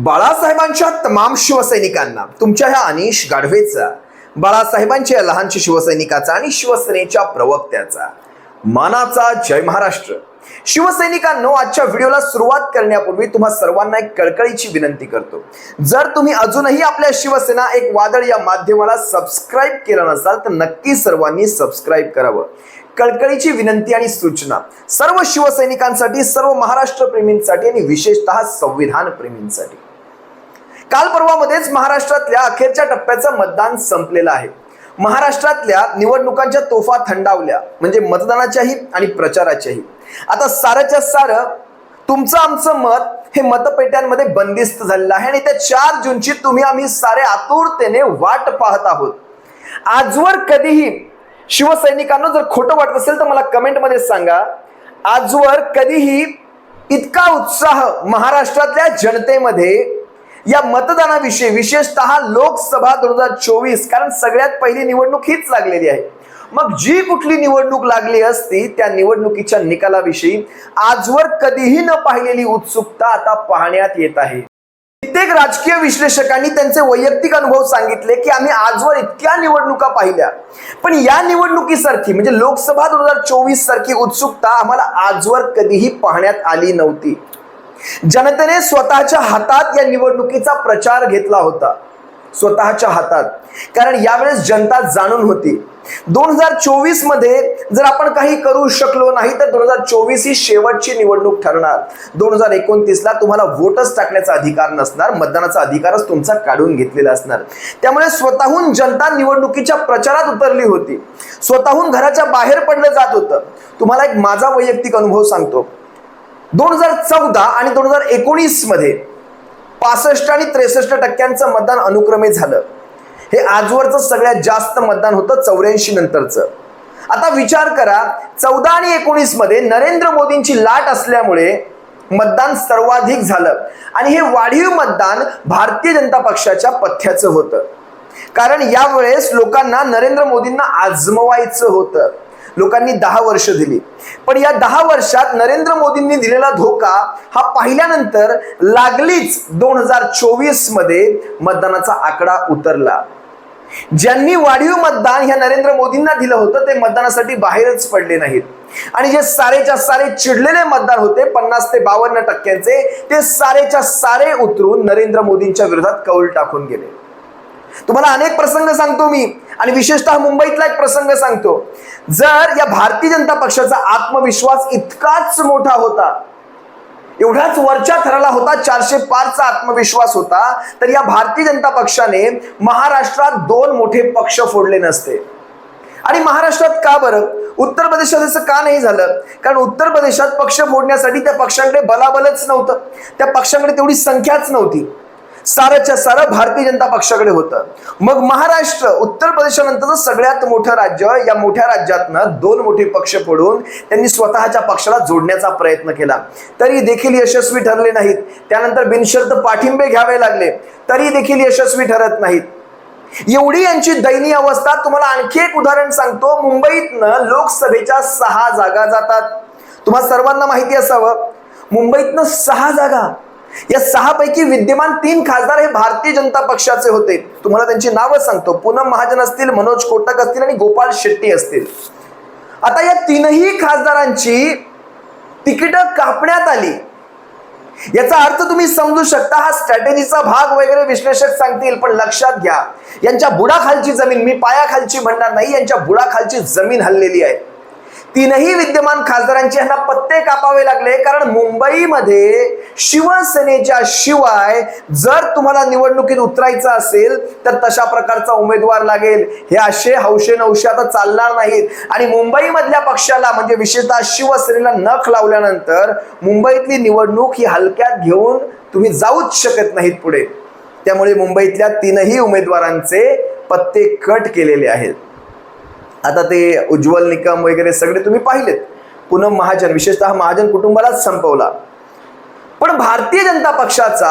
बाळासाहेबांच्या तमाम शिवसैनिकांना तुमच्या ह्या अनिश गाढवेचा बाळासाहेबांच्या लहानशा शिवसैनिकाचा आणि शिवसेनेच्या प्रवक्त्याचा. मानाचा जय महाराष्ट्र. शिवसैनिकांनो आजच्या व्हिडिओला सुरुवात करण्यापूर्वी तुम्हा सर्वांना एक कळकळीची विनंती करतो. जर तुम्ही अजूनही आपल्या शिवसेना एक वादळ या माध्यमाला सबस्क्राईब केलं नसाल तर नक्की सर्वांनी सबस्क्राईब करावं. कळकळीची विनंती आणि सूचना. सर्व शिवसैनिकांसाठी सर्व महाराष्ट्र प्रेमींसाठी आणि विशेषतः संविधान प्रेमींसाठी. काल परवामध्येच महाराष्ट्रातल्या अखेरच्या टप्प्याचं मतदान संपलेलं आहे. महाराष्ट्रातल्या निवडणुकांच्या तोफा थंडावल्या म्हणजे मतदानाच्याही आणि प्रचाराच्याही. आता साराच्या सारं तुमचं आमचं मत हे मतपेट्यांमध्ये बंदिस्त झालेलं आहे आणि त्या चार जूनची तुम्ही आम्ही सारे आतुरतेने वाट पाहत आहोत. आजवर कधीही शिवसैनिकांना जर खोटं वाटत असेल तर मला कमेंटमध्ये सांगा. आजवर कधीही इतका उत्साह महाराष्ट्रातल्या जनतेमध्ये या मतदानाविषयी विशेषतः लोकसभा दोन हजार चोवीस कारण सगळ्यात पहिली निवडणूक हीच लागलेली आहे. मग जी कुठली निवडणूक लागली असती त्या निवडणुकीच्या निकालाविषयी आजवर कधीही न पाहिलेली उत्सुकता आता पाहण्यात येत आहे. कित्येक राजकीय विश्लेषकांनी त्यांचे वैयक्तिक अनुभव सांगितले की आम्ही आजवर इतक्या निवडणुका पाहिल्या. पण या निवडणुकीसारखी म्हणजे लोकसभा दोन हजार चोवीस सारखी उत्सुकता आम्हाला आजवर कधीही पाहण्यात आली नव्हती. जनतेने स्वतःच्या हातात या निवडणुकीचा प्रचार घेतला होता. स्वतःच्या हातात. कारण यावेळेस जनता जाणून होती. दोन हजार चोवीसमध्ये जर आपण काही करू शकलो नाही तर दोन हजार चोवीस ही शेवटची निवडणूक ठरणार. दोन हजार एकोणतीसला तुम्हाला वोटच टाकण्याचा अधिकार नसणार मतदानाचा अधिकारच तुमचा काढून घेतलेला असणार. त्यामुळे स्वतःहून जनता निवडणुकीच्या प्रचारात उतरली होती. स्वतःहून घराच्या बाहेर पडलं जात होतं. तुम्हाला एक माझा वैयक्तिक अनुभव सांगतो. दोन हजार चौदा आणि दोन हजार एकोणीसमध्ये पासष्ट आणि त्रेसष्ट टक्क्यांचं मतदान अनुक्रमे झालं. हे आजवरचं सगळ्यात जास्त मतदान होतं चौऱ्याऐंशी नंतरचं. आता विचार करा चौदा आणि एकोणीसमध्ये नरेंद्र मोदींची लाट असल्यामुळे मतदान सर्वाधिक झालं. आणि हे वाढीव मतदान भारतीय जनता पक्षाच्या पथ्याचं होतं. कारण यावेळेस लोकांना नरेंद्र मोदींना आजमवायचं होतं. लोकांनी दहा वर्ष दिली. पण या दहा वर्षात नरेंद्र मोदींनी दिलेला धोका हा पाहिल्यानंतर लागलीच दोन हजार चोवीसमध्ये मतदानाचा आकडा उतरला. ज्यांनी वाढीव मतदान ह्या नरेंद्र मोदींना दिलं होतं ते मतदानासाठी बाहेरच पडले नाहीत. आणि जे सारेच्या सारे चिडलेले मतदार होते पन्नास ते बावन्न टक्क्यांचे ते सारेच्या सारे उतरून नरेंद्र मोदींच्या विरोधात कौल टाकून गेले. तुम्हाला अनेक प्रसंग सांगतो मी. आणि विशेषतः मुंबईतला एक प्रसंग सांगतो. जर या भारतीय जनता पक्षाचा आत्मविश्वास इतकाच मोठा होता एवढाच वरच्या थराला होता चारशे पाचचा आत्मविश्वास होता तर या भारतीय जनता पक्षाने महाराष्ट्रात दोन मोठे पक्ष फोडले नसते. आणि महाराष्ट्रात का बरं? उत्तर प्रदेशात असं का नाही झालं? कारण उत्तर प्रदेशात पक्ष फोडण्यासाठी त्या पक्षांकडे बलाबलच नव्हतं. त्या पक्षांकडे तेवढी संख्याच नव्हती. साराच्या सारं भारतीय जनता पक्षाकडे होतं. मग महाराष्ट्र उत्तर प्रदेशानंतरचं सगळ्यात मोठं राज्य या मोठ्या राज्यातनं दोन मोठे पक्ष फोडून त्यांनी स्वतःच्या पक्षाला जोडण्याचा प्रयत्न केला. तरी देखील यशस्वी ठरले नाहीत. त्यानंतर बिनशर्त पाठिंबे घ्यावे लागले. तरी देखील यशस्वी ठरत नाहीत. एवढी यांची दयनीय अवस्था तुम्हाला आणखी एक उदाहरण सांगतो. मुंबईतनं लोकसभेच्या सहा जागा जातात. तुम्हाला सर्वांना माहिती असावं. मुंबईतनं सहा जागा या सहापैकी विद्यमान तीन खासदार हे भारतीय जनता पक्षाचे होते. तुम्हाला त्यांची नावं सांगतो. पूनम महाजन असतील मनोज कोटक असतील आणि गोपाल शेट्टी असतील. आता या तीनही खासदारांची तिकीट कापण्यात आली. याचा अर्थ तुम्ही समजू शकता हा स्ट्रॅटेजीचा भाग वगैरे विश्लेषक सांगतील पण लक्षात घ्या. यांच्या बुडाखालची जमीन मी पायाखालची म्हणणार नाही यांच्या बुडाखालची जमीन हल्लेली आहे. तीनही विद्यमान खासदारांचे यांना पत्ते कापावे लागले कारण मुंबईमध्ये शिवसेनेच्या शिवाय जर तुम्हाला निवडणुकीत उतरायचं असेल तर तशा प्रकारचा उमेदवार लागेल. हे असे हौशे नवशे आता चालणार नाहीत. आणि मुंबईमधल्या पक्षाला म्हणजे विशेषतः शिवसेनेला नख लावल्यानंतर मुंबईतली निवडणूक ही हलक्यात घेऊन तुम्ही जाऊच शकत नाहीत पुढे. त्यामुळे मुंबईतल्या तीनही उमेदवारांचे पत्ते कट केलेले आहेत. आता ते उज्ज्वल निकम वगैरे सगळे तुम्ही पाहिलेत. पुनम महाजन विशेषतः महाजन कुटुंबालाच संपवला. पण भारतीय जनता पक्षाचा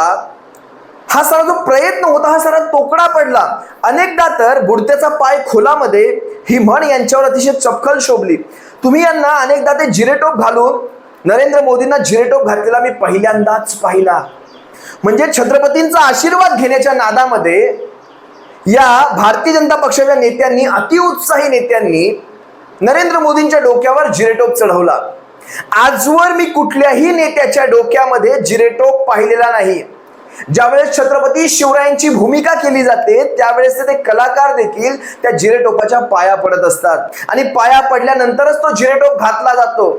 हा सारा जो प्रयत्न होता हा सारा तोकडा पडला. अनेकदा तर बुडत्याचा पाय खोलामध्ये ही म्हण यांच्यावर अतिशय चपखल शोभली. तुम्ही यांना अनेकदा ते जिरेटोप घालून नरेंद्र मोदींना जिरेटोप घातलेला मी पहिल्यांदाच पाहिला. म्हणजे छत्रपतींचा आशीर्वाद घेण्याच्या नादामध्ये या भारतीय जनता पक्षाच्या नेत्यांनी अतिउत्साही नेत्यांनी नरेंद्र मोदींच्या डोक्यावर जिरेटोप चढवला. आजवर मी कुठल्याही नेत्याच्या डोक्यामध्ये जिरेटोप पाहिलेला नाही. ज्यावेळेस छत्रपती शिवरायांची भूमिका केली जाते त्यावेळेस ते कलाकार देखील त्या जिरेटोपाच्या पाया पडत असतात. आणि पाया पडल्यानंतरच तो जिरेटोप घातला जातो.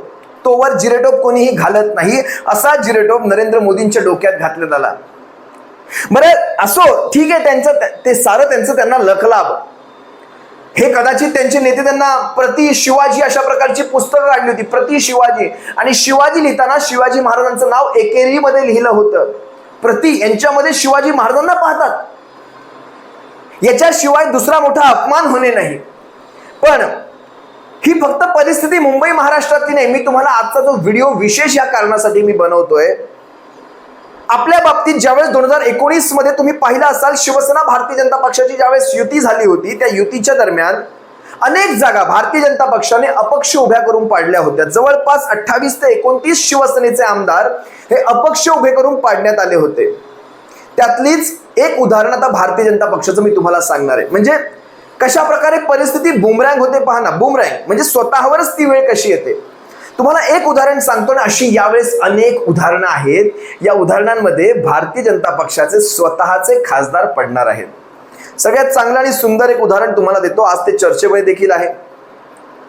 तोवर जिरेटोप कोणीही घालत नाही असा जिरेटोप नरेंद्र मोदींच्या डोक्यात घातलेला. आला बरं असो ठीक आहे त्यांचं ते सारं त्यांचं त्यांना लखलाभ हे कदाचित त्यांचे नेते त्यांना प्रति शिवाजी अशा प्रकारची पुस्तकं काढली होती प्रति शिवाजी. आणि शिवाजी लिहिताना शिवाजी महाराजांचं नाव एकेरीमध्ये लिहिलं होतं. प्रति यांच्यामध्ये शिवाजी महाराजांना पाहतात. याच्याशिवाय दुसरा मोठा अपमान होणे नाही. पण ही फक्त परिस्थिती मुंबई महाराष्ट्रातली नाही. मी तुम्हाला आजचा जो व्हिडिओ विशेष या कारणासाठी मी बनवतोय आपल्या बाबतीत ज्यावेळेस दोन हजार एकोणीसमध्ये तुम्ही पाहिलं असाल शिवसेना भारतीय जनता पक्षाची ज्यावेळेस युती झाली होती त्या युतीच्या दरम्यान अनेक जागा भारतीय जनता पक्षाने अपक्ष उभ्या करून पाडल्या होत्या. जवळपास अठ्ठावीस ते एकोणतीस शिवसेनेचे आमदार हे अपक्ष उभे करून पाडण्यात आले होते. त्यातलीच एक उदाहरण आता भारतीय जनता पक्षाचं मी तुम्हाला सांगणार आहे. म्हणजे कशा प्रकारे परिस्थिती बुमरँग होते पहा ना बुमरँग म्हणजे स्वतःवरच ती वेळ कशी येते? तुम्हाला एक उदाहरण सांगतो ना अशी यावेळेस अनेक उदाहरणं आहेत. या उदाहरणांमध्ये भारतीय जनता पक्षाचे स्वतःचे खासदार पडणार आहेत. सगळ्यात चांगलं आणि सुंदर एक उदाहरण तुम्हाला देतो. आज ते चर्चेमध्ये देखील आहे.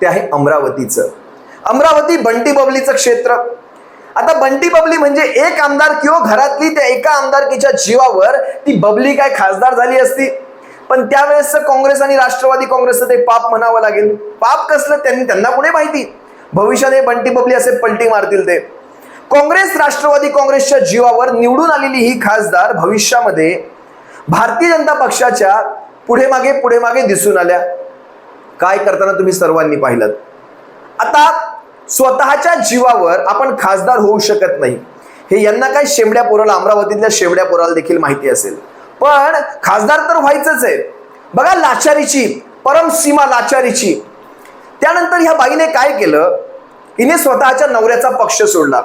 ते आहे अमरावतीचं. अमरावती बंटी बबलीचं क्षेत्र. आता बंटी बबली म्हणजे एक आमदार किंवा घरातली त्या एका आमदारकीच्या जीवावर ती बबली काय खासदार झाली असती? पण त्यावेळेस काँग्रेस आणि राष्ट्रवादी काँग्रेसचं ते पाप म्हणावं लागेल. पाप कसलं? त्यांनी त्यांना पुढे माहिती? भविष्याने बंटी बबली असे पलटी मारतील ते. काँग्रेस राष्ट्रवादी काँग्रेसच्या जीवावर निवडून आलेली ही खासदार भविष्यामध्ये भारतीय जनता पक्षाच्या पुढे मागे पुढे मागे दिसून आल्या. काय करताना तुम्ही सर्वांनी पाहिलं? आता स्वतःच्या जीवावर आपण खासदार होऊ शकत नाही. हे यांना काय शेमड्या पोराला अमरावतीतल्या शेमड्या पोराला देखील माहिती असेल. पण खासदार तर व्हायचंच आहे. बघा लाचारीची परम सीमा लाचारीची त्यानंतर ह्या बाईने काय केलं? हिने स्वतःच्या नवऱ्याचा पक्ष सोडला.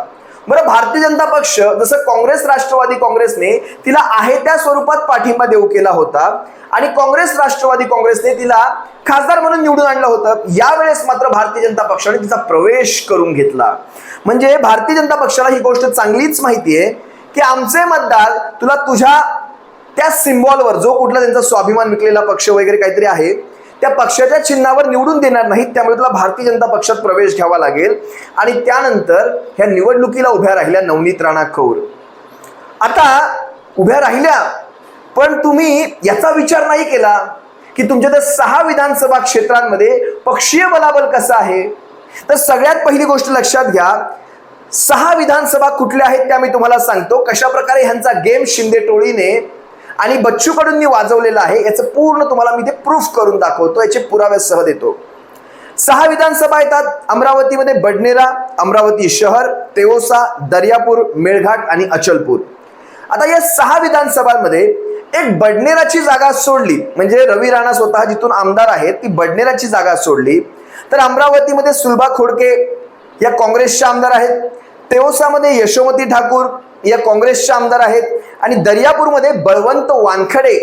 बरं भारतीय जनता पक्ष जसं काँग्रेस राष्ट्रवादी काँग्रेसने तिला आहे त्या स्वरूपात पाठिंबा देऊ केला होता आणि काँग्रेस राष्ट्रवादी काँग्रेसने तिला खासदार म्हणून निवडून आणलं होतं यावेळेस मात्र भारतीय जनता पक्षाने तिचा प्रवेश करून घेतला. म्हणजे भारतीय जनता पक्षाला ही गोष्ट चांगलीच माहिती आहे की आमचे मतदार तुला तुझ्या त्या सिम्बॉलवर जो कुठला त्यांचा स्वाभिमान विकलेला पक्ष वगैरे काहीतरी आहे त्या पक्षाच्या चिन्हावर निवडून देणार नाहीत त्यामुळे तुला भारतीय जनता पक्षात प्रवेश घ्यावा लागेल. आणि त्यानंतर ह्या निवडणुकीला उभ्या राहिल्या नवनीत राणा कौर. आता उभ्या राहिल्या पण तुम्ही याचा विचार नाही केला की तुमच्या त्या सहा विधानसभा क्षेत्रांमध्ये पक्षीय बलाबल कसं आहे? तर सगळ्यात पहिली गोष्ट लक्षात घ्या सहा विधानसभा कुठल्या आहेत त्या मी तुम्हाला सांगतो. कशा प्रकारे ह्यांचा गेम शिंदे टोळीने आणि बच्चू कडूंनी वाजवलेलं आहे याचं पूर्ण तुम्हाला मी ते प्रूफ करून दाखवतो याचे पुराव्यासह देतो. सहा विधानसभा येतात अमरावतीमध्ये बडनेरा अमरावती शहर तेओसा दर्यापूर मेळघाट आणि अचलपूर. आता या सहा विधानसभांमध्ये एक बडनेराची जागा सोडली म्हणजे रवी राणा स्वतः जिथून आमदार आहेत ती बडनेराची जागा सोडली. तर अमरावतीमध्ये सुलभा खोडके या काँग्रेसच्या आमदार आहेत तेवसामध्ये यशोमती ठाकूर या काँग्रेसच्या आमदार आहेत. आणि दर्यापूरमध्ये बळवंत वानखडे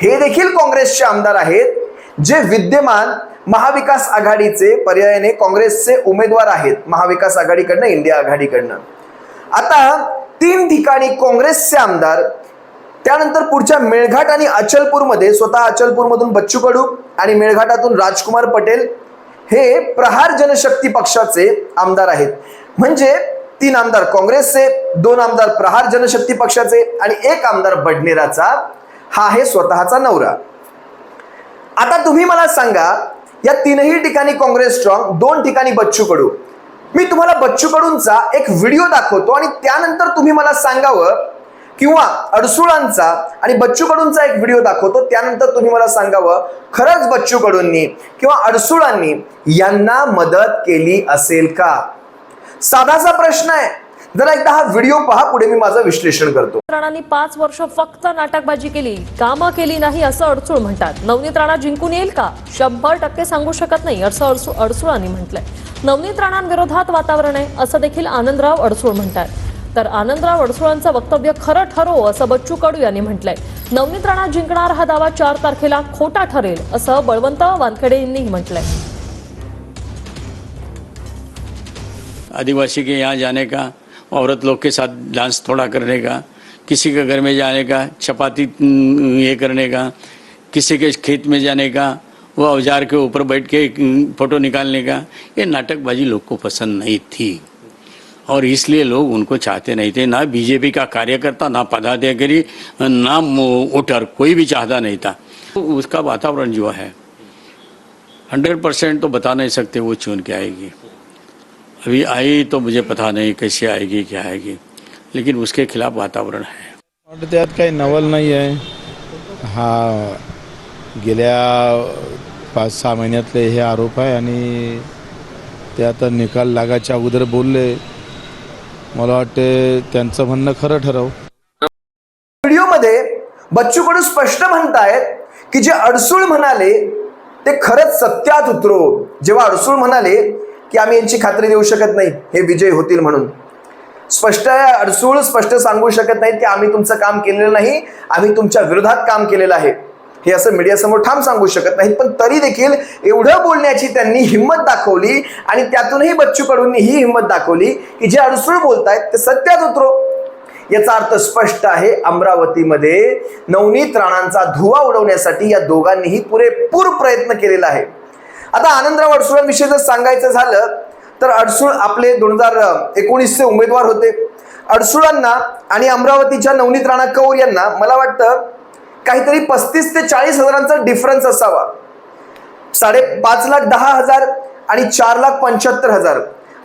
हे देखील काँग्रेसचे आमदार आहेत जे विद्यमान महाविकास आघाडीचे पर्यायाने काँग्रेसचे उमेदवार आहेत. महाविकास आघाडीकडनं इंडिया आघाडीकडनं. आता तीन ठिकाणी काँग्रेसचे आमदार त्यानंतर पुढच्या मेळघाट आणि अचलपूरमध्ये स्वतः अचलपूरमधून बच्चू कडू आणि मेळघाटातून राजकुमार पटेल हे प्रहार जनशक्ती पक्षाचे आमदार आहेत. म्हणजे तीन आमदार काँग्रेसचे दोन आमदार प्रहार जनशक्ती पक्षाचे आणि एक आमदार बडनेराचा. हा आहे स्वतःचा नवरा. आता तुम्ही मला सांगा या तीनही ठिकाणी काँग्रेस स्ट्रॉंग दोन ठिकाणी बच्चू कडू मी तुम्हाला बच्चू कडूंचा एक व्हिडिओ दाखवतो आणि त्यानंतर तुम्ही मला सांगावं किंवा अडसुळांचा आणि बच्चू कडूंचा एक व्हिडिओ दाखवतो त्यानंतर तुम्ही मला सांगावं खरंच बच्चू कडूंनी किंवा अडसुळांनी यांना मदत केली असेल का? साधासा प्रश्न आहे. जरा एकदा हा व्हिडिओ पहा पुढे मी माझं विश्लेषण करतो. राणांनी पाच वर्ष फक्त नाटकबाजी केली. कामं केली नाही असं अडसूळ म्हणतात. नवनीत राणा जिंकून येईल का? शंभर टक्के सांगू शकत नाही असं अडसू अडसूळांनी म्हटलंय. नवनीत राणांविरोधात वातावरण आहे असं देखील आनंदराव अडसूळ म्हणतात. तर आनंदराव अडसुळांचं वक्तव्य खरं ठरो असं बच्चू कडू यांनी म्हटलंय. नवनीत राणा जिंकणार हा दावा चार तारखेला खोटा ठरेल असं बळवंत वानखेडे यांनीही म्हटलंय. आदिवासी के यहाँ जाने का, औरत लोग के साथ डांस थोड़ा करने का, किसी के घर में जाने का, चपाती ये करने का, किसी के खेत में जाने का, वो औज़ार के ऊपर बैठ के फ़ोटो निकालने का, ये नाटकबाजी लोग को पसंद नहीं थी। और इसलिए लोग उनको चाहते नहीं थे, ना बीजेपी का कार्यकर्ता, ना पदाधिकारी, ना वोटर, कोई भी चाहता नहीं था। तो उसका वातावरण जो है, हंड्रेड परसेंट तो बता नहीं सकते वो चुन के आएगी। अभी आई तो मुझे पता नहीं कैसे आएगी क्या आएगी लेकिन उसके खिलाफ वातावरण है। वाटतं त्यात काही नवल नाही आहे हा गेल्या पाच सहा महिन्यातले हे आरोप आहे आणि ते आता निकाल लागायच्या अगोदर बोलले. मला वाटते त्यांचं म्हणणं खरं ठरव. व्हिडिओमध्ये बच्चू कडू स्पष्ट म्हणतायत की जे अडसूळ म्हणाले ते खरंच सत्यात उतरो. जेव्हा अडसूळ म्हणाले की आम्ही यांची खात्री देऊ शकत नाही. हे विजय होतील म्हणून. स्पष्ट अडसूळ स्पष्ट सांगू शकत नाहीत की आम्ही तुमचं काम केलेलं नाही आम्ही तुमच्या विरोधात काम केलेलं आहे. हे असं मीडियासमोर ठाम सांगू शकत नाहीत पण तरी देखील एवढं बोलण्याची त्यांनी हिंमत दाखवली आणि त्यातूनही बच्चू कडूंनी ही हिंमत दाखवली की जे अडसूळ बोलतायत ते सत्यात उतरो. याचा अर्थ स्पष्ट आहे अमरावतीमध्ये नवनीत राणांचा धुवा उडवण्यासाठी या दोघांनीही पुरेपूर प्रयत्न केलेला आहे. आता आनंदराव अडसुळांविषयी जर सांगायचं झालं तर अडसूळ आपले दोन हजार एकोणीसचे उमेदवार होते. अडसुळांना आणि अमरावतीच्या नवनीत राणा कौर यांना मला वाटतं काहीतरी पस्तीस ते चाळीस हजारांचा डिफरन्स असावा. साडेपाच लाख दहा हजार आणि चार लाख पंच्याहत्तर हजार.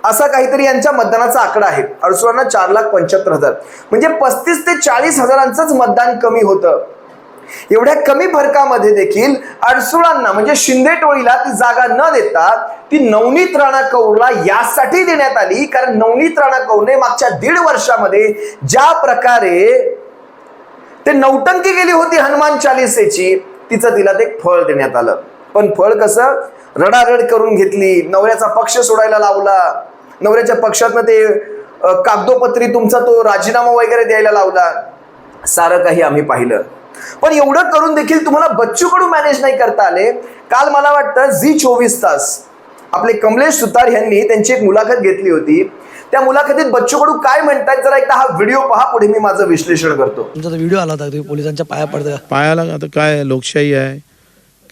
असा काहीतरी यांच्या मतदानाचा आकडा आहे. अडसुळांना चार लाख पंच्याहत्तर हजार. म्हणजे पस्तीस ते चाळीस हजारांचंच मतदान कमी होतं. एवढ्या कमी फरकामध्ये देखील अडसुळांना म्हणजे शिंदे टोळीला ती जागा न देता ती नवनीत राणा कौरला यासाठी देण्यात आली. कारण नवनीत राणा कौरने मागच्या दीड वर्षामध्ये ज्या प्रकारे ते नौटंकी गेली होती हनुमान चालिसेची तिचं तिला ते फळ देण्यात आलं. पण फळ कसं? रडारड करून घेतली. नवऱ्याचा पक्ष सोडायला लावला. नवऱ्याच्या पक्षातनं ते कागदोपत्री तुमचा तो राजीनामा वगैरे द्यायला लावला. सारं काही आम्ही पाहिलं. पण एवढं करून देखील तुम्हाला बच्चू कडू मॅनेज नाही करता आले. काल मला वाटतं झी चोवीस तास. आपले कमलेश सुतार यांनी त्यांची एक मुलाखत घेतली होती. त्या मुलाखतीत बच्चू कडू काय म्हणतात जरा एकदा हा व्हिडिओ पहा पुढे मी माझं विश्लेषण करतो. तुमचा तो व्हिडिओ आला होता तुम्ही पोलिसांच्या पाया पडता. पायाला आता काय लोकशाही आहे?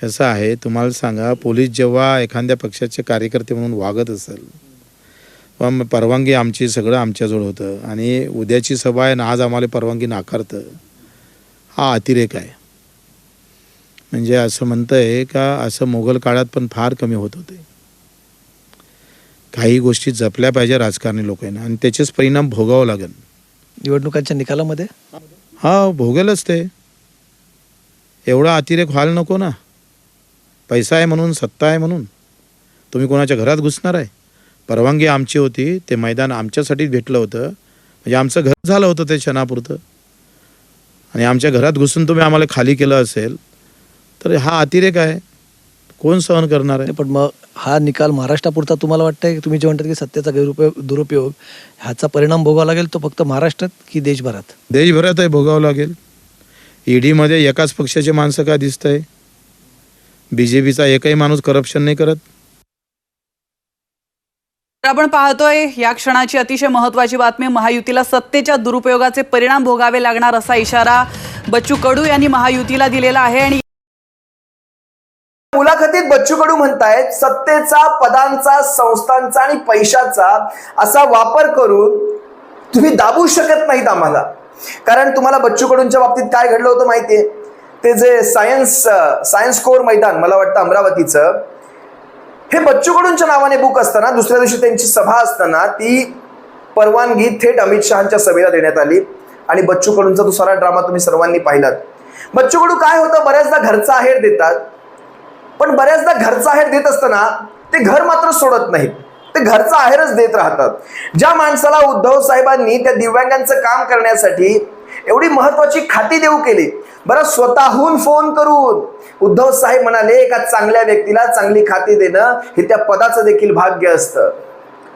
कसं आहे? तुम्हाला सांगा पोलीस जेव्हा एखाद्या पक्षाचे कार्यकर्ते म्हणून वागत असेल पण परवानगी आमची सगळं आमच्याजवळ होतं. आणि उद्याची सभा आहे आणि आज आम्हाला परवानगी नाकारतं. हा अतिरेक आहे. म्हणजे असं म्हणतं आहे का असं मोगल काळात पण फार कमी होत होते. काही गोष्टी जपल्या पाहिजे राजकारणी लोकांना आणि त्याचेच परिणाम भोगावं लागेल. निवडणुकांच्या निकालामध्ये? हा भोगेलच ते. एवढा अतिरेक व्हायला नको ना. पैसा आहे म्हणून सत्ता आहे म्हणून. तुम्ही कोणाच्या घरात घुसणार आहे? परवानगी आमची होती ते मैदान आमच्यासाठीच भेटलं होतं. म्हणजे आमचं घर झालं होतं ते क्षणापुरतं. आणि आमच्या घरात घुसून तुम्ही आम्हाला खाली केलं असेल तर हा अतिरेक आहे. कोण सहन करणार आहे? पण मग हा निकाल महाराष्ट्रापुरता तुम्हाला वाटतंय? की तुम्ही जे म्हणतात की सत्तेचा गैरउपयोग दुरुपयोग ह्याचा परिणाम भोगावा लागेल तो फक्त महाराष्ट्रात की देशभरात? देशभरातही भोगावं लागेल. ईडीमध्ये एकाच पक्षाचे माणसं का दिसत आहे बी जे पीचा एकही माणूस करप्शन नाही करत. आपण पाहतोय या क्षणाची अतिशय महत्वाची बातमी महायुतीला सत्तेच्या दुरुपयोगाचे परिणाम भोगावे लागणार असा इशारा बच्चू कडू यांनी महायुतीला दिलेला आहे आणि मुलाखतीत बच्चू कडू म्हणतायत सत्तेचा पदांचा संस्थांचा आणि पैशाचा असा वापर करून तुम्ही दाबू शकत नाहीत आम्हाला. कारण तुम्हाला बच्चू कडूंच्या बाबतीत काय घडलं होतं माहितीये? ते जे सायन्स सायन्स कोर मैदान मला वाटतं अमरावतीचं हे बच्चू कडूंच्या नावाने बुक असताना दुसऱ्या दिवशी त्यांची सभा असताना ती परवानगी थेट अमित शहाच्या सभेला देण्यात आली. आणि बच्चू कडूंचा तो सारा ड्रामा तुम्ही सर्वांनी पाहिलात. बच्चू कडू काय होतं? बऱ्याचदा घरचा आहेर देतात. पण बऱ्याचदा घरचा आहेर देत असताना ते घर मात्र सोडत नाहीत. ते घरचा आहेरच देत राहतात. ज्या माणसाला उद्धव साहेबांनी त्या दिव्यांगांचं काम करण्यासाठी एवढी महत्वाची खाती देऊ केली. बरं स्वतःहून फोन करून उद्धव साहेब म्हणाले एका चांगल्या व्यक्तीला चांगली खाती देणं हे त्या पदाचं देखील भाग्य असतं.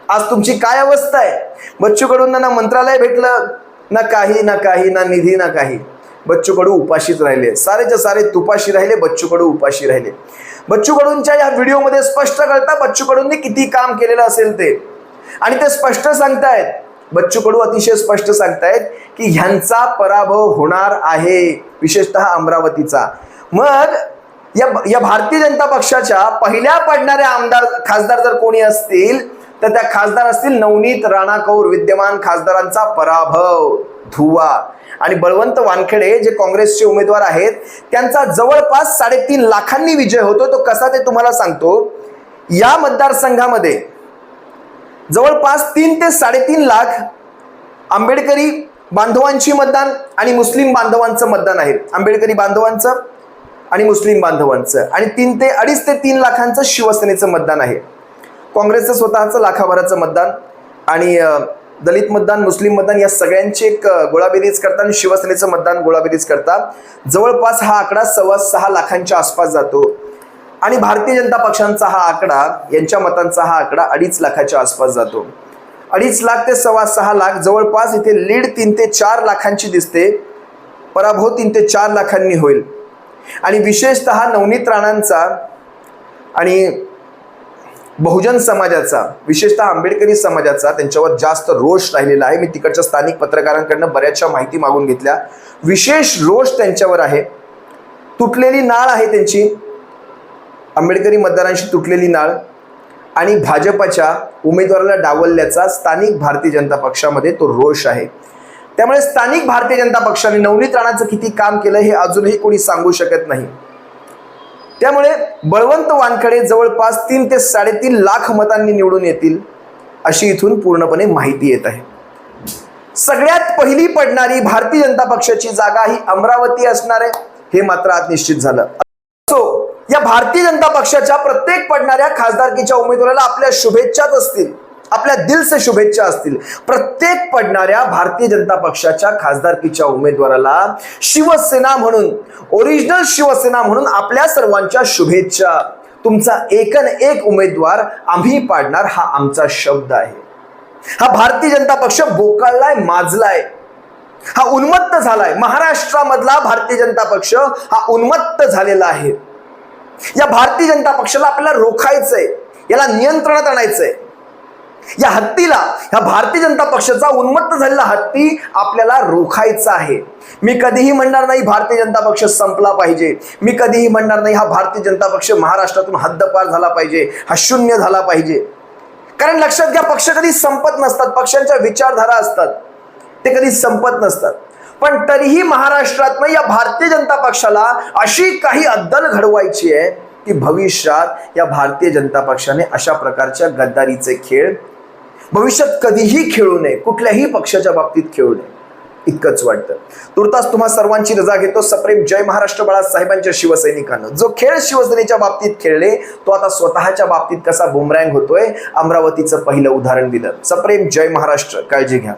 आज तुमची काय अवस्था आहे? बच्चू कडूंना ना मंत्रालय भेटलं ना काही ना काही ना निधी ना काही. बच्चू कडू उपाशीच राहिले. सारेच्या सारे तुपाशी राहिले बच्चू कडू उपाशी राहिले. बच्चू कडूंच्या या व्हिडिओमध्ये स्पष्ट कळतं बच्चू कडूंनी किती काम केलेलं असेल ते. आणि ते स्पष्ट सांगतायत बच्चू कडू अतिशय स्पष्ट सांगतायत की ह्यांचा पराभव होणार आहे विशेषतः अमरावतीचा. मग या या भारतीय जनता पक्षाच्या पहिल्या पडणाऱ्या आमदार खासदार जर कोणी असतील तर त्या खासदार असतील नवनीत राणा कौर विद्यमान खासदारांचा पराभव धुवा. आणि बळवंत वानखेडे जे काँग्रेसचे उमेदवार आहेत त्यांचा जवळपास साडेतीन लाखांनी विजय होतो. तो कसा ते तुम्हाला सांगतो? या मतदारसंघामध्ये जवळपास तीन ते साडेतीन लाख आंबेडकरी बांधवांची मतदान आणि मुस्लिम बांधवांचं मतदान आहे. आंबेडकरी बांधवांचं आणि मुस्लिम बांधवांचं. आणि तीन ते अडीच ते तीन लाखांचं शिवसेनेचं मतदान आहे. काँग्रेसचं स्वतःचं लाखाभराचं मतदान आणि दलित मतदान मुस्लिम मतदान या सगळ्यांची एक गोळाबेरीज करता आणि शिवसेनेचं मतदान गोळाबेरीज करता जवळपास हा आकडा सव्वा सहा लाखांच्या आसपास जातो. आणि भारतीय जनता पक्षांचा हा आकडा यांच्या मतांचा हा आकडा अडीच लाखाच्या आसपास जातो. अडीच लाख ते सव्वा सहा लाख जवळपास इथे लीड तीन ते चार लाखांची दिसते. पराभव तीन ते चार लाखांनी होईल. आणि विशेषतः नवनीत राणांचा आणि बहुजन समाजाचा विशेषतः आंबेडकरी समाजाचा त्यांच्यावर जास्त रोष राहिलेला आहे. मी तिकडच्या स्थानिक पत्रकारांकडनं बऱ्याचशा माहिती मागून घेतल्या. विशेष रोष त्यांच्यावर आहे. तुटलेली नाळ आहे त्यांची. आंबेडकरी मतदारांशी तुटलेली नाळ आणि भाजपच्या उमेदवाराला डावलल्याचा स्थानिक भारतीय जनता पक्षामध्ये तो रोष आहे. त्यामुळे स्थानिक भारतीय जनता पक्षाने नवनीत राणाचं किती काम केलं हे अजूनही कोणी सांगू शकत नाही. त्यामुळे बळवंत वानखडे जवळपास तीन ते साडेतीन लाख मतांनी निवडून येतील अशी इथून पूर्णपणे माहिती येत आहे. सगळ्यात पहिली पडणारी भारतीय जनता पक्षाची जागा ही अमरावती असणार आहे हे मात्र आज निश्चित झालं. या भारतीय जनता पक्षाच्या प्रत्येक पडणाऱ्या खासदारकीच्या उमेदवाराला आपल्या शुभेच्छाच असतील. आपल्या दिल से शुभेच्छा असतील. प्रत्येक पडणाऱ्या भारतीय जनता पक्षाच्या खासदारकीच्या उमेदवाराला शिवसेना म्हणून ओरिजिनल शिवसेना म्हणून आपल्या सर्वांच्या शुभेच्छा. तुमचा एकन एक उमेदवार आम्ही पाडणार हा आमचा शब्द आहे. हा भारतीय जनता पक्ष बोकाळलाय माजलाय. हा उन्मत्त झालाय. महाराष्ट्रामधला भारतीय जनता पक्ष हा उन्मत्त झालेला आहे. या भारतीय जनता पक्षाला आपल्याला रोखायचंय याला नियंत्रणात आणायचंय. या हत्तीला ह्या भारतीय जनता पक्षाचा उन्मत्त झालेला हत्ती आपल्याला रोखायचा आहे. मी कधीही म्हणणार नाही भारतीय जनता पक्ष संपला पाहिजे. मी कधीही म्हणणार नाही हा भारतीय जनता पक्ष महाराष्ट्रातून हद्दपार झाला पाहिजे हा शून्य झाला पाहिजे. कारण लक्षात घ्या पक्ष कधी संपत नसतात पक्षांच्या विचारधारा असतात. ते कधी संपत नसतात. पण तरीही महाराष्ट्रातनं या भारतीय जनता पक्षाला अशी काही अद्दल घडवायची आहे की भविष्यात या भारतीय जनता पक्षाने अशा प्रकारच्या गद्दारीचे खेळ भविष्यात कधीही खेळू नये कुठल्याही पक्षाच्या बाबतीत खेळू नये इतकंच वाटतं. तुर्तास तुम्हा सर्वांची रजा घेतो. सप्रेम जय महाराष्ट्र बाळासाहेबांच्या शिवसैनिकांना. जो खेळ शिवसेनेच्या बाबतीत खेळले तो आता स्वतःच्या बाबतीत कसा बुमरँग होतोय अमरावतीचं पहिलं उदाहरण दिलं. सप्रेम जय महाराष्ट्र काळजी घ्या.